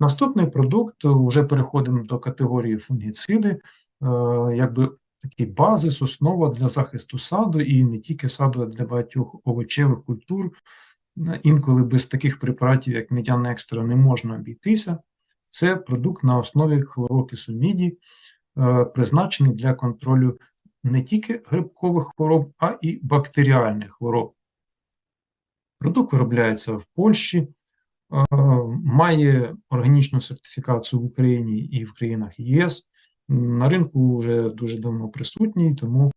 Наступний продукт вже переходимо до категорії фунгіциди, е, якби такий базис, основа для захисту саду і не тільки саду, а для багатьох овочевих культур. Е, Інколи без таких препаратів, як медян екстра, не можна обійтися. Це продукт на основі хлорокису міді, е, призначений для контролю не тільки грибкових хвороб, а і бактеріальних хвороб. Продукт виробляється в Польщі, має органічну сертифікацію в Україні і в країнах ЄС. На ринку вже дуже давно присутній, тому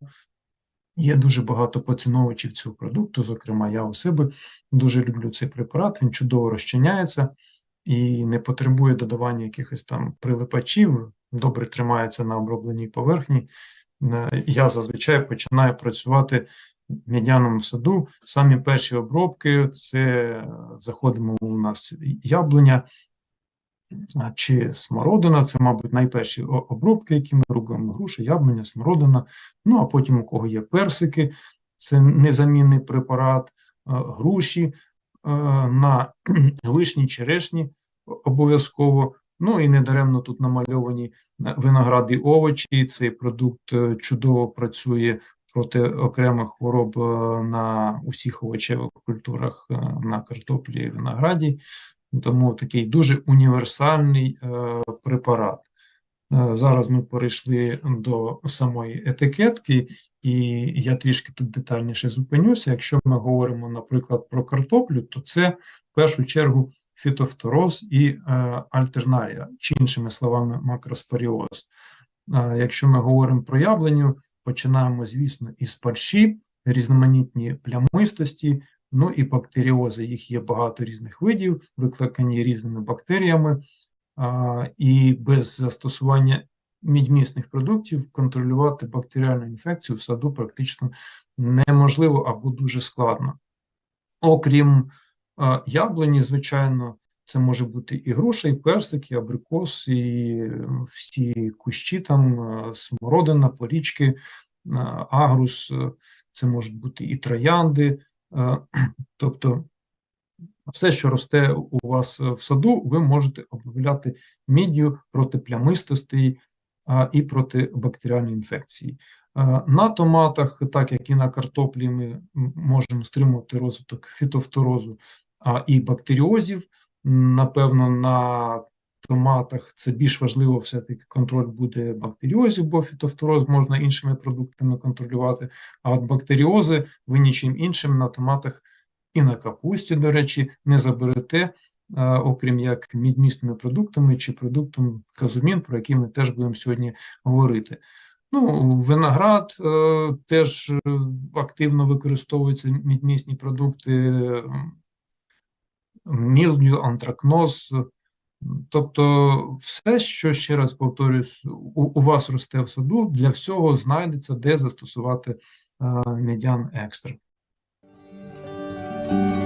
є дуже багато поціновувачів цього продукту. Зокрема, я у себе дуже люблю цей препарат, він чудово розчиняється і не потребує додавання якихось там прилипачів, добре тримається на обробленій поверхні. Е, Я зазвичай починаю працювати в медяному саду. Самі перші обробки це е, заходимо у нас яблуня чи смородина. Це, мабуть, найперші обробки, які ми робимо: груша, яблуня, смородина. Ну а потім, у кого є персики, це незамінний препарат, е, груші е, на вишні, черешні обов'язково. Ну і недаремно тут намальовані е, виноград і овочі. Цей продукт е, чудово працює проти окремих хвороб е, на усіх овочевих культурах, на картоплі і винограді. Тому такий дуже універсальний препарат. Е, Зараз ми перейшли до самої етикетки, і я трішки тут детальніше зупинюся. Якщо ми говоримо, наприклад, про картоплю, то це в першу чергу фітофтороз і е, альтернарія, чи іншими словами, макроспоріоз. Е, Якщо ми говоримо про яблуню, починаємо, звісно, із парші, різноманітні плямистості, ну і бактеріози. Їх є багато різних видів, викликані різними бактеріями, і без застосування мідьмісних продуктів контролювати бактеріальну інфекцію в саду практично неможливо або дуже складно. Окрім яблуні, звичайно, це може бути і груша, і персик, і абрикос, і е, всі кущі, там, е, смородина, порічки, е, агрус, е, це можуть бути і троянди, тобто все, що росте у вас е, в саду, ви можете обробляти міддю проти плямистостей і проти бактеріальної інфекції. Е, На томатах, так як і на картоплі, ми можемо стримувати розвиток фітофторозу і бактеріозів. Напевно, на томатах це більш важливо, все-таки контроль буде бактеріозів, бо фітофтороз можна іншими продуктами контролювати. А от бактеріози ви нічим іншим на томатах і на капусті, до речі, не заберете, окрім як мідмісними продуктами чи продуктом казумін, про який ми теж будемо сьогодні говорити. Ну, виноград е, теж е, активно використовуються мідмісні продукти, мілдю, антракноз. Тобто, все, що ще раз повторюсь, у, у вас росте в саду, для всього знайдеться, де застосувати е, медян екстра. Thank you.